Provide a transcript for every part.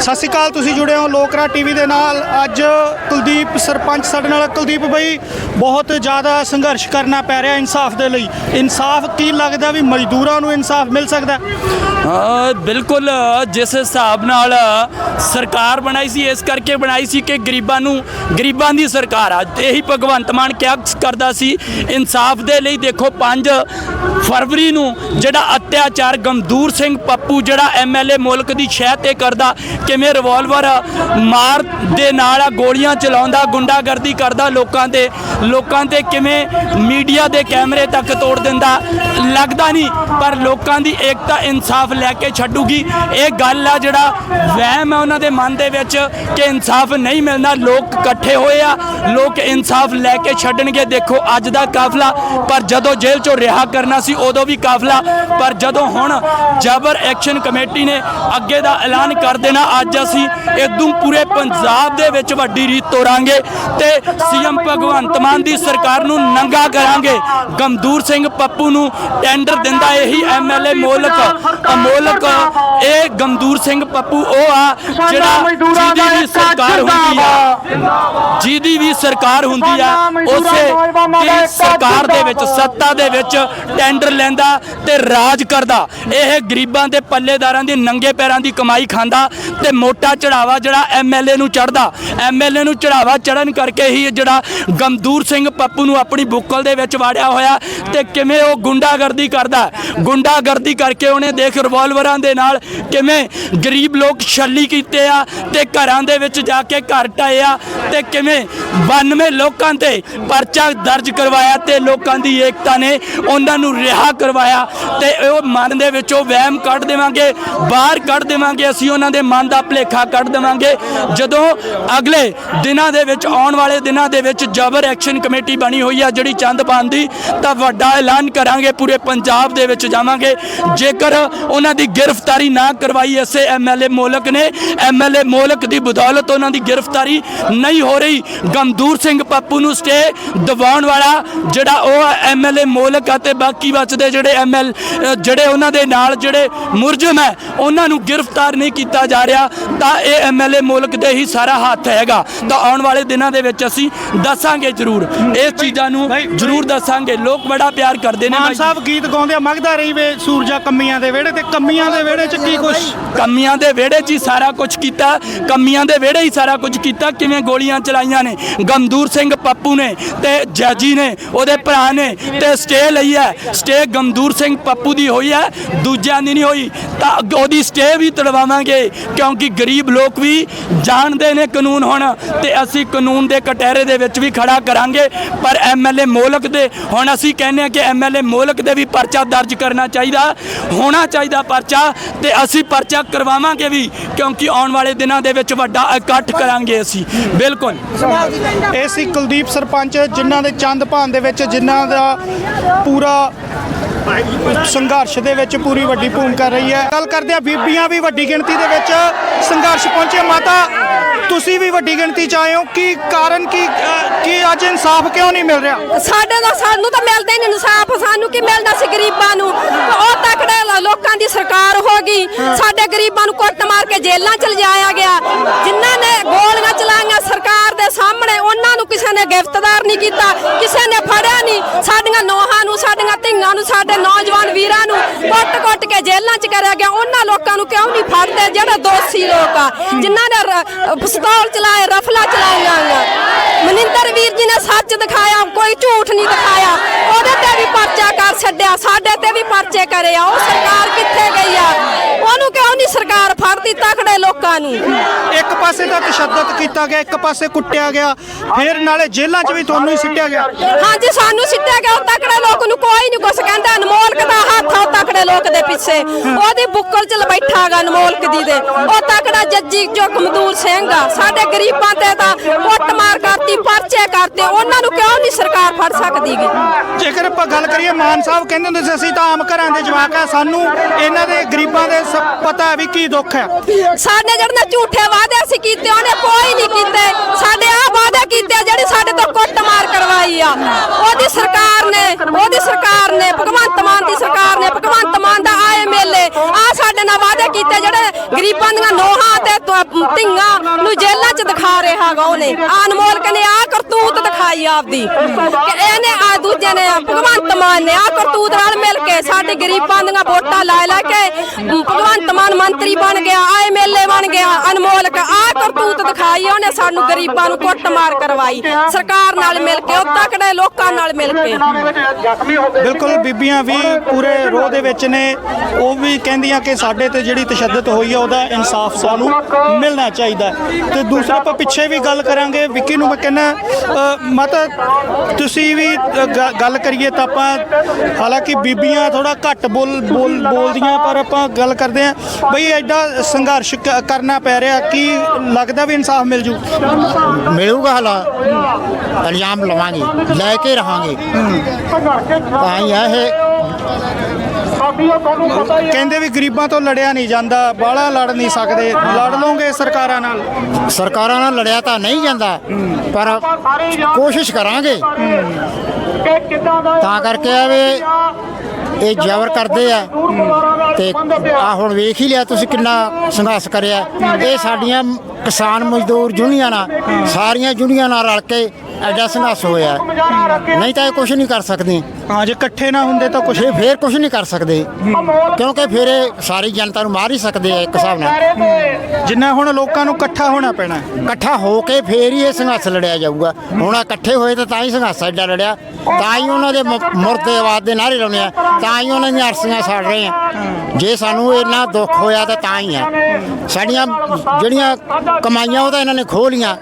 ਸਤਿ ਸ਼੍ਰੀ ਅਕਾਲ, ਤੁਸੀਂ ਜੁੜੇ ਹੋ ਲੋਕਰਾ ਟੀਵੀ ਦੇ ਨਾਲ। ਅੱਜ ਕੁਲਦੀਪ ਸਰਪੰਚ ਸਾਡੇ ਨਾਲ ਕੁਲਦੀਪ ਬਈ, ਬਹੁਤ ਜ਼ਿਆਦਾ ਸੰਘਰਸ਼ ਕਰਨਾ ਪੈ ਰਿਹਾ ਇਨਸਾਫ ਦੇ ਲਈ। ਇਨਸਾਫ ਕੀ ਲੱਗਦਾ ਵੀ ਮਜ਼ਦੂਰਾਂ ਨੂੰ ਇਨਸਾਫ ਮਿਲ ਸਕਦਾ? ਬਿਲਕੁਲ, ਜਿਸ ਹਿਸਾਬ ਨਾਲ ਸਰਕਾਰ ਬਣਾਈ ਸੀ, ਇਸ ਕਰਕੇ ਬਣਾਈ ਸੀ ਕਿ ਗਰੀਬਾਂ ਨੂੰ, ਗਰੀਬਾਂ ਦੀ ਸਰਕਾਰ ਆ। ਇਹੀ ਭਗਵੰਤ ਮਾਨ ਕਿਹਾ ਕਰਦਾ ਸੀ, ਇਨਸਾਫ ਦੇ ਲਈ ਦੇਖੋ 5 ਫਰਵਰੀ ਨੂੰ ਜਿਹੜਾ ਅਤਿਆਚਾਰ ਗਮਦੂਰ ਸਿੰਘ ਪੱਪੂ ਜਿਹੜਾ ਐਮਐਲਏ ਮੁਲਕ ਦੀ ਸ਼ਹਿ ਤੇ ਕਰਦਾ ਕਿਵੇਂ ਰਿਵਾਲਵਰ ਮਾਰ ਦੇ ਨਾਲ ਗੋਲੀਆਂ ਚਲਾਉਂਦਾ, ਗੁੰਡਾਗਰਦੀ ਕਰਦਾ ਲੋਕਾਂ ਤੇ ਲੋਕਾਂ ਤੇ ਕਿਵੇਂ ਮੀਡੀਆ ਦੇ ਕੈਮਰੇ ਤੱਕ ਤੋੜ ਦਿੰਦਾ, ਲੱਗਦਾ ਨਹੀਂ, ਪਰ ਲੋਕਾਂ ਦੀ ਏਕਤਾ, ਇਨਸਾਫ ਲੈ ਕੇ ਛੱਡੂਗੀ। ਇਹ ਗੱਲ ਆ ਜਿਹੜਾ ਵਹਿਮ ਹੈ ਉਹਨਾਂ ਦੇ ਮਨ ਦੇ ਵਿੱਚ ਕਿ ਇਨਸਾਫ ਨਹੀਂ ਮਿਲਣਾ, ਲੋਕ ਇਕੱਠੇ ਹੋਏ ਆ, ਲੋਕ ਇਨਸਾਫ ਲੈ ਕੇ ਛੱਡਣਗੇ। ਦੇਖੋ, ਅੱਜ ਦਾ ਕਾਫਲਾ, ਪਰ ਜਦੋਂ ਜੇਲ੍ਹ ਚੋਂ ਰਿਹਾ ਕਰਨਾ ਸੀ, ਉਦੋਂ ਵੀ ਕਾਫਲਾ, ਪਰ ਜਦੋਂ ਹੁਣ ਜਬਰ ਐਕਸ਼ਨ ਕਮੇਟੀ ਨੇ ਅੱਗੇ ਦਾ ਐਲਾਨ ਕਰ ਦੇਣਾ ਅੱਜ ਅਸੀਂ ਇਦੋਂ ਪੂਰੇ ਪੰਜਾਬ ਦੇ ਵਿੱਚ ਵੱਡੀ ਰੀਤ ਤੋਰਾਂਗੇ ਤੇ ਸੀਐਮ ਭਗਵੰਤ ਮਾਨ ਦੀ ਸਰਕਾਰ ਨੂੰ ਨੰਗਾ ਕਰਾਂਗੇ। ਗਮਦੂਰ ਸਿੰਘ ਪੱਪੂ ਨੂੰ ਟੈਂਡਰ ਦਿੰਦਾ ਇਹੀ ਐਮਐਲਏ ਮੋਲਕ। ਅਮੋਲਕ ਇਹ ਗਮਦੂਰ ਸਿੰਘ ਪੱਪੂ ਉਹ ਆ ਜਿਹੜਾ ਜਿਹਦੀ ਸਰਕਾਰ ਹੁੰਦੀ ਆ। ਜਿਹਦੀ ਵੀ ਸਰਕਾਰ ਹੁੰਦੀ ਆ ਉਸੇ ਦੀ ਸਰਕਾਰ ਦੇ ਵਿੱਚ ਸੱਤਾ ਦੇ ਵਿੱਚ ਟੈਂਡਰ ਲੈਂਦਾ ਤੇ ਰਾਜ ਕਰਦਾ। ਇਹ ਗਰੀਬਾਂ ਦੇ ਪੱਲੇਦਾਰਾਂ ਦੀ ਨੰਗੇ ਪੈਰਾਂ ਦੀ ਕਮਾਈ ਖਾਂਦਾ ਤੇ ਮੋਟਾ ਚੜਾਵਾ ਜਿਹੜਾ ਐਮਐਲਏ ਨੂੰ ਚੜਦਾ ਐਮਐਲਏ ਨੂੰ ਚੜਾਵਾ ਚੜਨ ਕਰਕੇ ਹੀ ਜਿਹੜਾ ਗਮਦੂਰ ਸਿੰਘ ਪੱਪੂ ਨੂੰ ਆਪਣੀ ਬੁੱਕਲ ਦੇ ਵਿੱਚ ਵਾੜਿਆ ਹੋਇਆ ਤੇ ਕਿਵੇਂ ਉਹ ਗੁੰਡਾਗਰਦੀ ਕਰਦਾ। ਗੁੰਡਾਗਰਦੀ ਕਰਕੇ ਉਹਨੇ ਦੇਖ ਰਿਵਾਲਵਰਾਂ ਦੇ ਨਾਲ ਕਿਵੇਂ ਗਰੀਬ ਲੋਕ ਛੱਲੀ ਕੀਤੇ ਆ ਤੇ ਘਰਾਂ ਦੇ ਵਿੱਚ ਜਾ ਕੇ ਘਰ ਢਾਏ ਆ ਤੇ ਕਿਵੇਂ 92 ਲੋਕਾਂ ਤੇ ਪਰਚਾ ਦਰਜ ਕਰਵਾਇਆ ਤੇ ਲੋਕਾਂ ਦੀ ਏਕਤਾ ਨੇ ਉਹਨਾਂ ਨੂੰ ਰਿਹਾ ਕਰਵਾਇਆ ਤੇ ਉਹ ਮਨ ਦੇ ਵਿੱਚੋਂ ਵਹਿਮ ਕੱਢ ਦੇਵਾਂਗੇ, ਬਾਹਰ ਕੱਢ ਦੇਵਾਂਗੇ, ਅਸੀਂ ਉਹਨਾਂ ਦੇ ਮਨ ਦਾ ਭਲੇਖਾ ਕੱਢ ਦੇਵਾਂਗੇ। ਜਦੋਂ ਅਗਲੇ ਦਿਨਾਂ ਦੇ ਵਿੱਚ, ਆਉਣ ਵਾਲੇ ਦਿਨਾਂ ਦੇ ਵਿੱਚ ਜਬਰ ਐਕਸ਼ਨ ਕਮੇਟੀ ਬਣੀ ਹੋਈ ਆ ਜਿਹੜੀ ਚੰਦ ਦੀ, ਤਾਂ ਵੱਡਾ ਐਲਾਨ ਕਰਾਂਗੇ, ਪੂਰੇ ਪੰਜਾਬ ਦੇ ਵਿੱਚ ਜਾਵਾਂਗੇ। ਜੇਕਰ ਉਹਨਾਂ ਦੀ ਗ੍ਰਿਫਤਾਰੀ ਨਾ ਕਰਵਾਈ, ਐਸੇ ਐਮਐਲਏ ਮੋਲਕ ਨੇ ਐਮਐਲਏ ਮੋਲਕ ਦੀ ਬਦੌਲਤ ਉਹਨਾਂ ਦੀ ਗ੍ਰਿਫਤਾਰੀ ਨਹੀਂ ਹੋ ਰਹੀ। ਗਮਦੂਰ ਸਿੰਘ ਪੱਪੂ ਨੂੰ ਸਟੇ ਦਿਵਾਉਣ ਵਾਲਾ ਜਿਹੜਾ ਉਹ ਐਮਐਲਏ ਮੋਲਕ ਆ ਤੇ ਬਾਕੀ ਬਚਦੇ ਜਿਹੜੇ ਐਮਐਲ ਜਿਹੜੇ ਉਹਨਾਂ ਦੇ ਨਾਲ ਜਿਹੜੇ ਮੁਰਜਮ ਹੈ ਉਹਨਾਂ ਨੂੰ ਗ੍ਰਿਫਤਾਰ ਨਹੀਂ ਕੀਤਾ ਜਾ ਰਿਹਾ। ਤਾਂ ਇਹ ਐਮਐਲਏ ਮੁਲਕ ਦੇ ਹੀ ਸਾਰਾ ਹੱਥ ਹੈਗਾ। ਤਾਂ ਆਉਣ ਵਾਲੇ ਦਿਨਾਂ ਦੇ ਵਿੱਚ ਅਸੀਂ ਦੱਸਾਂਗੇ ਜ਼ਰੂਰ। ਇਹ ਚੀਜ਼ਾਂ ਨੂੰ ਜ਼ਰੂਰ ਦੱਸਾਂਗੇ। ਲੋਕ ਬੜਾ ਪਿਆਰ ਕਰਦੇ ਨੇ ਮਾਨ। ਸਾਹਿਬ ਗੀਤ ਗਾਉਂਦੇ ਆ ਮਗਦਾ ਰਹੀ ਵੇ ਸੂਰਜਾ ਕੰਮੀਆਂ ਦੇ ਵਿਹੜੇ ਤੇ। ਕੰਮੀਆਂ ਦੇ ਵਿਹੜੇ 'ਚ ਕੀ ਕੁਛ? ਕਮੀਆਂ ਦੇ ਵਿਹੜੇ 'ਚ ਹੀ ਸਾਰਾ ਕੁਝ ਕੀਤਾ। ਕਮੀਆਂ ਦੇ ਵਿਹੜੇ ਹੀ ਸਾਰਾ ਕੁਝ ਕੀਤਾ। ਕਿਵੇਂ ਗੋਲੀਆਂ ਚਲਾਈਆਂ ਨੇ? ਗਮਦੂਰ ਸਿੰਘ ਪੱਪੂ ਨੇ ਤੇ ਜੈਜੀ ਨੇ, ਉਹਦੇ ਭਰਾ ਨੇ ਤੇ ਸਟੇ ਲਈ ਹੈ। ਸਟੇ ਗਮਦੂਰ ਸਿੰਘ ਪੱਪੂ ਦੀ ਹੋਈ ਹੈ, ਦੂਜਿਆਂ ਦੀ ਨਹੀਂ ਹੋਈ। ਤਾਂ ਉਹਦੀ ਸਟੇ ਵੀ ਤੜਵਾਵਾਂਗੇ, ਕਿਉਂਕਿ ਗਰੀਬ ਲੋਕ ਵੀ ਜਾਣਦੇ ਨੇ ਕਾਨੂੰਨ ਹੁਣ, ਤੇ ਅਸੀਂ ਕਾਨੂੰਨ ਦੇ ਕਟਹਿਰੇ ਦੇ ਵਿੱਚ ਵੀ ਖੜਾ ਕਰਾਂਗੇ। ਪਰ ਐਮਐਲਏ ਮੋਲਕ ਦੇ, ਹੁਣ ਅਸੀਂ ਕਹਿੰਦੇ ਆ ਕਿ ਐਮਐਲਏ ਮੋਲਕ ਦੇ ਵੀ ਪਰਚਾ ਦਰਜ ਕਰਨਾ ਚਾਹੀਦਾ, ਹੋਣਾ ਚਾਹੀਦਾ ਪਰਚਾ, ਤੇ ਅਸੀਂ ਪਰਚਾ ਕਰਵਾਵਾਂਗੇ ਵੀ, ਕਿਉਂਕਿ ਆਉਣ ਵਾਲੇ ਦਿਨਾਂ ਦੇ ਵਿੱਚ ਵੱਡਾ ਇਕੱਠ ਕਰਾਂਗੇ ਅਸੀਂ। ਬਿਲਕੁਲ। ਇਹ ਸੀ ਕੁਲਦੀਪ ਸਰਪੰਚ ਜਿਨ੍ਹਾਂ ਦੇ ਚੰਦ ਭਾਨ ਦੇ ਵਿੱਚ ਜਿਨ੍ਹਾਂ ਦਾ ਪੂਰਾ ਸੰਘਰਸ਼ ਦੇ ਵਿੱਚ ਪੂਰੀ ਵੱਡੀ ਭੂਮਿਕਾ ਰਹੀ ਹੈ। ਗੱਲ ਕਰਦੇ ਆ ਬੀਬੀਆਂ ਵੀ ਵੱਡੀ ਗਿਣਤੀ ਦੇ ਵਿੱਚ ਸੰਘਰਸ਼ ਪਹੁੰਚੇ। ਮਾਤਾ ਤੁਸੀਂ ਵੀ ਵੱਡੀ ਗਿਣਤੀ ਚ ਆਏ ਹੋ। ਕੀ ਕਾਰਨ ਕੀ ਕੀ ਅੱਜ ਇਨਸਾਫ ਕਿਉਂ ਨਹੀਂ ਮਿਲ ਰਿਹਾ? ਸਾਡੇ ਦਾ ਸਾਨੂੰ ਤਾਂ ਮਿਲਦਾ ਹੀ ਨਹੀਂ ਇਨਸਾਫ। ਸਾਨੂੰ ਕੀ ਮਿਲਦਾ ਸੀ ਗਰੀਬਾਂ ਨੂੰ? ਉਹ ਤਕੜੇ ਲੋਕਾਂ ਦੀ ਸਰਕਾਰ ਹੋ ਗਈ। ਸਾਡੇ ਗਰੀਬਾਂ ਨੂੰ ਕੁੱਟ ਮਾਰ ਕੇ ਜੇਲ੍ਹਾਂ ਚ ਲਿਜਾਇਆ ਗਿਆ। ਜਿਨ੍ਹਾਂ ਨੇ ਸਾਡੀਆਂ ਨੋਹਾਂ ਨੂੰ, ਸਾਡੀਆਂ ਧੀਆਂ ਨੂੰ, ਸਾਡੇ ਨੌਜਵਾਨ ਵੀਰਾਂ ਨੂੰ ਕੁੱਟ-ਕੁੱਟ ਕੇ ਜੇਲ੍ਹਾਂ ਚ ਕਰਿਆ ਗਿਆ। ਉਹਨਾਂ ਲੋਕਾਂ ਨੂੰ ਕਿਉਂ ਨਹੀਂ ਫੜਦੇ? ਜਿਹੜੇ ਦੋਸ਼ੀ ਲੋਕ ਆ, ਜਿਨ੍ਹਾਂ ਨੇ ਪਿਸਤੌਲ ਚਲਾਏ, ਰਫਲਾ ਚਲਾਈਆਂ ਮਨਿੰਦਰ ਵੀਰ ਜੀ ਨੇ ਸੱਚ ਦਿਖਾਇਆ, ਕੋਈ ਝੂਠ ਨਹੀਂ ਦਿਖਾਇਆ। ਉਹਦੇ ਤੇ ਵੀ ਪਰਚਾ ਕਰ ਛੱਡਿਆ, ਸਾਡੇ ਤੇ ਵੀ ਪਰਚੇ ਕਰੇ ਆ। ਉਹ ਸਰਕਾਰ ਕਿੱਥੇ ਗਈ ਆ? ਫੜਦੀ ਤਕੜੇ ਲੋਕਾਂ ਨੂੰ। ਇੱਕ ਪਾਸੇ ਤਾਂ ਤਸ਼ੱਦਦ ਕੀਤਾ ਗਿਆ ਇੱਕ ਪਾਸੇ ਕੁੱਟਿਆ ਗਿਆ ਫਿਰ ਨਾਲੇ ਜੇਲ੍ਹਾਂ 'ਚ ਵੀ ਤੁਹਾਨੂੰ ਹੀ ਸਿੱਟਿਆ ਗਿਆ। ਹਾਂਜੀ ਸਾਨੂੰ ਸਿੱਟਿਆ ਗਿਆ ਉਹ ਤਕੜੇ ਲੋਕ ਨੂੰ ਕੋਈ ਨਹੀਂ ਕੁਛ ਕਹਿੰਦਾ ਅਨਮੋਲਕ ਦਾ ਹੱਥ ਆ ਉਹ ਤਕੜੇ ਲੋਕ ਦੇ ਪਿੱਛੇ। ਉਹਦੀ ਬੁੱਕਲ ਚ ਬੈਠਾਗਾ ਅਨਮੋਲਕ ਦੀ ਦੇ। ਉਹ ਤਕੜਾ ਜੱਜੀ ਜੋ ਕਮਦੂਰ ਸਿੰਘ ਆ। ਸਾਡੇ ਗਰੀਬਾਂ ਤੇ ਤਾਂ ਕੁੱਟਮਾਰ ਕਰਤੀ ਪਰਚੇ ਕਰਤੇ। ਉਹਨਾਂ ਨੂੰ ਕਿਉਂ ਨਹੀਂ ਸਰਕਾਰ ਫੜ ਸਕਦੀ ਗੀ? ਜੇਕਰ ਆਪਾਂ ਗੱਲ ਕਰੀਏ ਮਾਨ ਸਾਹਿਬ ਕਹਿੰਦੇ ਹੁੰਦੇ ਸੀ ਅਸੀਂ ਤਾਂ ਆਮ ਘਰਾਂ ਦੇ ਜਵਾਕ ਆ। ਸਾਨੂੰ ਇਹਨਾਂ ਦੇ ਗਰੀਬਾਂ ਦੇ ਪਤਾ ਵੀ ਕੀ ਦੁੱਖ ਹੈ ਸਾਡੇ ਜਿਹੜੇ ਨਾ ਝੂਠੇ ਵਾਅਦੇ ਅਸੀਂ ਕੀਤੇ ਉਹਨੇ ਕੋਈ ਨਹੀਂ ਕੀਤੇ। ਸਾਡੇ ਆ ਵਾਅਦੇ ਕੀਤੇ ਜਿਹੜੇ ਸਾਡੇ ਤੋਂ ਕੁੱਟਮਾਰ ਕਰਵਾਈ ਆ। ਉਹਦੀ ਸਰਕਾਰ ਨੇ ਉਹਦੀ ਸਰਕਾਰ ਨੇ ਭਗਵੰਤ ਮਾਨ ਦੀ ਸਰਕਾਰ ਨੇ ਭਗਵੰਤ ਮਾਨ ਦਾ ਮੇਲੇ। ਆ ਸਾਡੇ ਨਾਲ ਵਾਅਦੇ ਕੀਤੇ ਜਿਹੜੇ ਗਰੀਬਾਂ ਦੀਆਂ ਨੋਹਾਂ ਤੇ ਤ- ਧੀਆਂ ਨੂੰ ਜੇਲ੍ਹਾਂ 'ਚ ਦਿਖਾ ਰਿਹਾ ਹੈਗਾ ਉਹਨੇ। ਅਨਮੋਲ ਨੇ ਆ ਕਰਤੂਤ ਦਿਖਾਈ ਆਪਦੀ। ਕਿ ਇਹਨੇ ਆ ਦੂਜੇ ਨੇ ਭਗਵੰਤ ਮਾਨ ਨੇ ਆ ਕਰਤੂਤ ਨਾਲ ਮਿਲ ਕੇ ਸਾਡੇ ਗਰੀਬਾਂ ਦੀਆਂ ਵੋਟਾਂ ਲੈ ਲੈ ਕੇ ਭਗਵੰਤ ਮਾਨ ਮੰਤਰੀ ਬਣ ਗਿਆ, ਆ ਐਮਐਲਏ ਬਣ ਗਿਆ ਅਨਮੋਲਕ ਆ ਕਰਤੂਤ ਦਿਖਾਈ, ਉਹਨੇ ਸਾਨੂੰ ਗਰੀਬਾਂ ਨੂੰ ਕੁੱਟਮਾਰ ਕਰਵਾਈ। ਸਰਕਾਰ ਨਾਲ ਮਿਲ ਕੇ, ਉਹ ਤਕੜੇ ਲੋਕਾਂ ਨਾਲ ਮਿਲ ਕੇ। ਬਿਲਕੁਲ, ਬੀਬੀਆਂ ਵੀ ਪੂਰੇ ਰੋਹ ਦੇ ਵਿੱਚ ਨੇ। ਉਹ ਵੀ ਕਹਿੰਦੀਆਂ ਕਿ ਸਾਡੇ ਤੇ ਜਿਹੜੀ ਤਸ਼ੱਦਦ ਹੋਈ ਹੈ ਉਹਦਾ ਇਨਸਾਫ ਸਾਨੂੰ ਮਿਲਣਾ ਚਾਹੀਦਾ ਤੇ ਦੂਸਰਾ ਆਪਾਂ ਪਿੱਛੇ ਵੀ ਗੱਲ ਕਰਾਂਗੇ। ਵਿੱਕੀ ਨੂੰ ਮੈਂ ਕਹਿੰਦਾ ਮਾਤਾ ਤੁਸੀਂ ਵੀ ਗੱਲ ਕਰੀਏ ਤਾਂ ਆਪਾਂ ਹਾਲਾਂਕਿ ਬੀਬੀਆਂ ਥੋੜਾ ਘੱਟ ਬੋਲ ਬੋਲ ਬੋਲਦੀਆਂ ਪਰ ਆਪਾਂ ਗੱਲ ਕਰਦੇ ਆ ਬਈ ਐਡਾ ਸੰਘਰਸ਼ ਕਰਨਾ ਪੈ ਰਿਹਾ ਕੀ ਲੱਗਦਾ ਵੀ ਇਨਸਾਫ ਮਿਲ ਜੂ? ਮਿਲੂਗਾ ਹਲਾ। ਇਲਜ਼ਾਮ ਲਵਾਂਗੇ ਲੈ ਕੇ ਰਹਾਂਗੇ। ਤਾਂ ਹੀ ਇਹ ਕਹਿੰਦੇ ਵੀ ਗਰੀਬਾਂ ਤੋਂ ਲੜਿਆ ਨਹੀਂ ਜਾਂਦਾ ਬਾਹਲਾ ਲੜ ਨਹੀਂ ਸਕਦੇ। ਲੜ ਲੋਗੇ ਸਰਕਾਰਾਂ ਨਾਲ? ਸਰਕਾਰਾਂ ਨਾਲ ਲੜਿਆ ਤਾਂ ਨਹੀਂ ਜਾਂਦਾ ਪਰ ਕੋਸ਼ਿਸ਼ ਕਰਾਂਗੇ। ਤਾਂ ਕਰਕੇ ਆ ਵੀ ਇਹ ਜ਼ਬਰ ਕਰਦੇ ਆ। ਤੇ ਆ ਹੁਣ ਵੇਖ ਹੀ ਲਿਆ ਤੁਸੀਂ ਕਿੰਨਾ ਸੰਘਰਸ਼ ਕਰਿਆ। ਇਹ ਸਾਡੀਆਂ ਕਿਸਾਨ ਮਜ਼ਦੂਰ ਯੂਨੀਅਨਾਂ ਸਾਰੀਆਂ ਯੂਨੀਅਨਾਂ ਰਲ ਕੇ ਐਡਾ ਸੰਘਰਸ਼ ਹੋਇਆ। ਨਹੀਂ ਤਾਂ ਇਹ ਕੁਝ ਨਹੀਂ ਕਰ ਸਕਦੇ। ਹਾਂ ਜੇ ਇਕੱਠੇ ਨਾ ਹੁੰਦੇ ਤਾਂ ਕੁਝ ਇਹ ਫੇਰ ਕੁਝ ਨਹੀਂ ਕਰ ਸਕਦੇ। ਕਿਉਂਕਿ ਫਿਰ ਇਹ ਸਾਰੀ ਜਨਤਾ ਨੂੰ ਮਾਰ ਹੀ ਸਕਦੇ ਆ ਇੱਕ ਹਿਸਾਬ ਨਾਲ। ਜਿੰਨਾ ਹੁਣ ਲੋਕਾਂ ਨੂੰ ਇਕੱਠਾ ਹੋਣਾ ਪੈਣਾ। ਹੈ। ਇਕੱਠਾ ਹੋ ਕੇ ਫੇਰ ਹੀ ਇਹ ਸੰਘਰਸ਼ ਲੜਿਆ ਜਾਊਗਾ। ਹੁਣ ਇਕੱਠੇ ਹੋਏ ਤਾਂ ਤਾਂ ਹੀ ਸੰਘਰਸ਼ ਐਡਾ ਲੜਿਆ। ਤਾਂ ਹੀ ਉਹਨਾਂ ਦੇ ਮ- ਮੁਰਦਾਬਾਦ ਦੇ ਨਾਰੇ ਲਾਉਣੇ ਆ। ਤਾਂ ਹੀ ਉਹਨਾਂ ਦੀਆਂ ਅਰਸੀਆਂ ਸਾੜ ਰਹੇ ਆ। ਜੇ ਸਾਨੂੰ ਇੰਨਾ ਦੁੱਖ ਹੋਇਆ ਤਾਂ ਤਾਂ ਹੀ ਆ। ਸਾਡੀਆਂ ਜਿਹੜੀਆਂ ਕਮਾਈਆਂ ਉਹ ਤਾਂ ਇਹਨਾਂ ਨੇ ਖੋਹ ਲੀਆਂ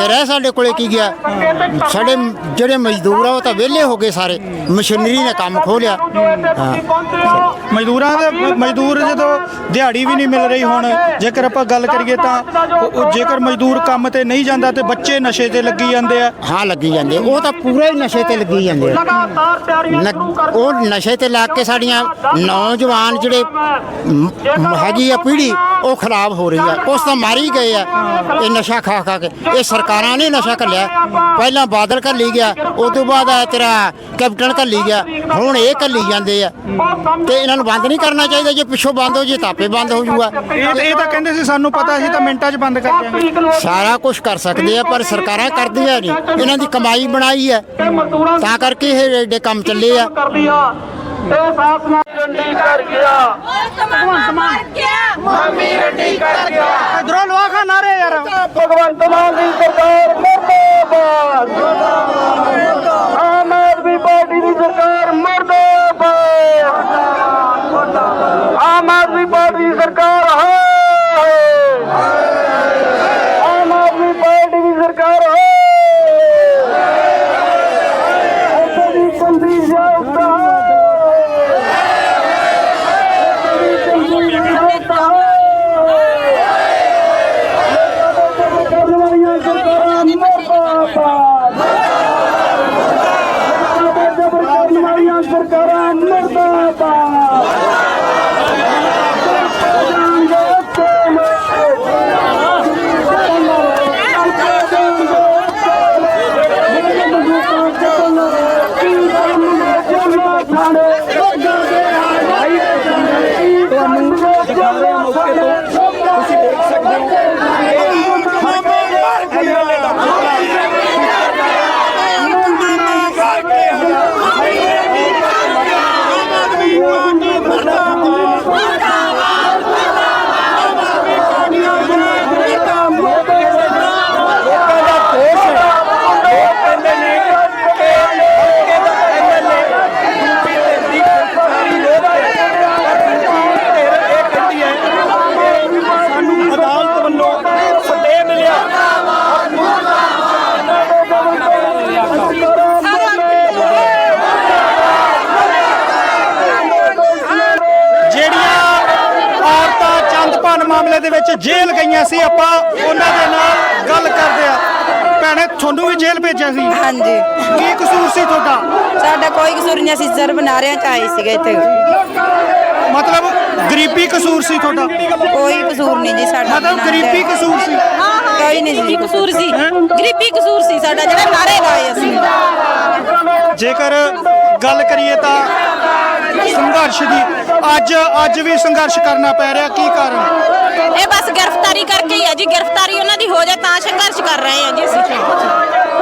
ਤੇ ਰਹਿ ਸਾਡੇ ਕੋਲੇ ਕੀ ਗਿਆ? ਸਾਡੇ ਜਿਹੜੇ ਮਜ਼ਦੂਰ ਆ ਉਹ ਤਾਂ ਵਿਹਲੇ ਹੋ ਗਏ ਸਾਰੇ। ਮਸ਼ੀਨਰੀ ਨੇ ਕੰਮ ਖੋਹ ਹਾਂ। ਮਜ਼ਦੂਰਾਂ ਦੇ ਮਜ਼ਦੂਰ ਜਦੋਂ ਦਿਹਾੜੀ ਵੀ ਨਹੀਂ ਮਿਲ ਰਹੀ ਹੁਣ ਜੇਕਰ ਆਪਾਂ ਗੱਲ ਕਰੀਏ ਤਾਂ ਉਹ- ਜੇਕਰ ਮਜ਼ਦੂਰ ਕੰਮ ਤੇ ਨਹੀਂ ਜਾਂਦਾ ਤੇ ਬੱਚੇ ਨਸ਼ੇ ਤੇ ਲੱਗੀ ਜਾਂਦੇ ਆ। ਹਾਂ ਲੱਗੀ ਜਾਂਦੇ ਉਹ ਤਾਂ ਪੂਰੇ ਹੀ ਨਸ਼ੇ ਤੇ ਲੱਗੀ ਜਾਂਦੇ ਆ। ਨ- ਉਹ ਨਸ਼ੇ ਤੇ ਲੱਗ ਕੇ ਸਾਡੀਆਂ ਨੌਜਵਾਨ ਜਿਹੜੇ ਮ- ਹੈਗੀ ਆ ਪੀੜ੍ਹੀ ਉਹ ਖਰਾਬ ਹੋ ਰਹੀ ਆ। ਉਸ ਤਾਂ ਮਾਰੀ ਗਏ ਆ। ਇਹ ਨਸ਼ਾ ਖਾ ਖਾ ਕੇ। ਇਹ ਸਰਕਾਰਾਂ ਨੇ ਨਸ਼ਾ ਘੱਲਿਆ। ਪਹਿਲਾਂ ਬਾਦਲ ਘੱਲੀ ਗਿਆ ਉਸ ਤੋਂ ਬਾਅਦ ਆ ਤੇਰਾ ਕੈਪਟਨ ਘੱਲੀ ਗਿਆ। ਹੁਣ ਇਹ ਘੱਲੀ ਜਾਂਦੇ ਆ। ਤੇ ਇਹਨਾਂ ਨੂੰ ਬੰਦ ਨਹੀਂ ਕਰਨਾ ਚਾਹੀਦਾ ਜੇ ਪਿੱਛੋਂ ਬੰਦ ਹੋ ਜੇ ਤਾਂ ਆਪੇ ਬੰਦ ਹੋ ਜਾਊਗਾ। ਇਹ ਇਹ ਤਾਂ ਕਹਿੰਦੇ ਸੀ ਸਾਨੂੰ ਪਤਾ ਸੀ ਤਾਂ ਮਿੰਟਾਂ 'ਚ ਬੰਦ ਕਰ ਦਿਆਂਗੇ। ਸਾਰਾ ਕੁਝ ਕਰ ਸਕਦੇ ਆ ਪਰ ਸਰਕਾਰਾਂ ਕਰਦੀਆਂ ਨਹੀਂ। ਇਹਨਾਂ ਦੀ ਕਮਾਈ ਬਣਾਈ ਹੈ। ਤਾਂ ਕਰਕੇ ਇਹ ਏਡੇ ਕੰਮ ਚੱਲੇ ਆ। ਇਧਰੋਂ ਲੋਹਾ ਖਾ ਨਾਰੇ ਯਾਰ। ਭਗਵੰਤ ਮਾਨ ਦੀ ਸਰਕਾਰ ਮੁਰਦਾਬਾਦ ਆਮ ਆਦਮੀ ਪਾਰਟੀ ਦੀ ਮਾਮਲੇ ਦੇ ਵਿੱਚ ਜੇਲ੍ਹ ਗਈਆਂ ਸੀ ਆਪਾਂ ਉਹਨਾਂ ਦੇ ਨਾਲ ਗੱਲ ਕਰਦੇ ਆ ਭੈਣੇ ਤੁਹਾਨੂੰ ਵੀ ਜੇਲ੍ਹ ਭੇਜਿਆ ਸੀ? ਹਾਂਜੀ। ਕੀ ਕਸੂਰ ਸੀ ਤੁਹਾਡਾ? ਸਾਡਾ ਕੋਈ ਕਸੂਰ ਨਹੀਂ ਅਸੀਂ ਸਿਰ ਬਣਾ ਰਹੇ ਚ ਆਏ ਸੀਗੇ ਇੱਥੇ। ਮਤਲਬ ਗਰੀਬੀ ਕਸੂਰ ਸੀ ਤੁਹਾਡਾ? ਕੋਈ ਕਸੂਰ ਨਹੀਂ ਜੀ ਸਾਡਾ ਮਤਲਬ ਗਰੀਬੀ ਕਸੂਰ ਸੀ? ਕੋਈ ਨਹੀਂ ਜੀ ਕਸੂਰ ਸੀ। ਗਰੀਬੀ ਕਸੂਰ ਸੀ ਸਾਡਾ ਜਿਹੜਾ ਨਾਰੇ ਲਾਏ ਅਸੀਂ। ਜੇਕਰ ਗੱਲ ਕਰੀਏ ਤਾਂ ਸੰਘਰਸ਼ ਦੀ ਅੱਜ ਅੱਜ ਵੀ ਸੰਘਰਸ਼ ਕਰਨਾ ਪੈ ਰਿਹਾ, ਕੀ ਕਾਰਨ? ਇਹ ਬਸ ਗ੍ਰਿਫਤਾਰੀ ਕਰਕੇ ਹੀ ਹੈ ਜੀ, ਗ੍ਰਿਫਤਾਰੀ ਉਹਨਾਂ ਦੀ ਹੋ ਜਾਏ ਤਾਂ ਸੰਘਰਸ਼ ਕਰ ਰਹੇ ਹਾਂ ਜੀ ਅਸੀਂ।